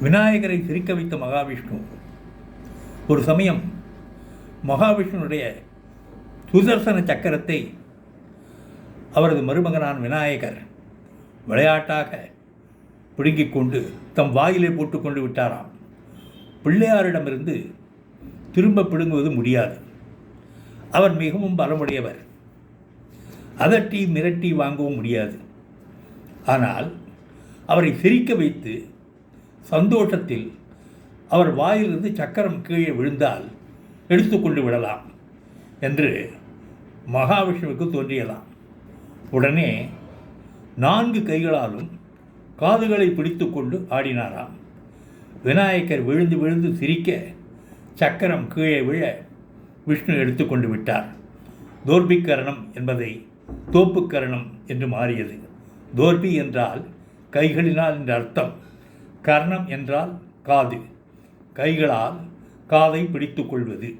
விநாயகரை சிரிக்க வைத்த மகாவிஷ்ணு. ஒரு சமயம் மகாவிஷ்ணுனுடைய சுதர்சன சக்கரத்தை அவரது மருமகனான் விநாயகர் விளையாட்டாக பிடுங்கிக் கொண்டு தம் வாயிலே போட்டுக்கொண்டு விட்டாராம். பிள்ளையாரிடமிருந்து திரும்ப பிடுங்குவது முடியாது. அவர் மிகவும் பலமுடையவர். அதட்டி மிரட்டி வாங்கவும் முடியாது. ஆனால் அவரை சிரிக்க வைத்து சந்தோஷத்தில் அவர் வாயிலிருந்து சக்கரம் கீழே விழுந்தால் எடுத்துக்கொண்டு விடலாம் என்று மகாவிஷ்ணுவுக்கு தோன்றியதாம் உடனே நான்கு கைகளாலும் காதுகளை பிடித்துக்கொண்டு ஆடினாராம். விநாயகர் விழுந்து விழுந்து சிரிக்க சக்கரம் கீழே விழ விஷ்ணு எடுத்துக்கொண்டு விட்டார். தோர்பிக்கரணம் என்பதை தோப்புக்கரணம் என்று மாறியது. தோர்பி என்றால் கைகளினால் என்ற அர்த்தம். கர்ணம் என்றால் காது. கைகளால் காதை பிடித்து கொள்வது.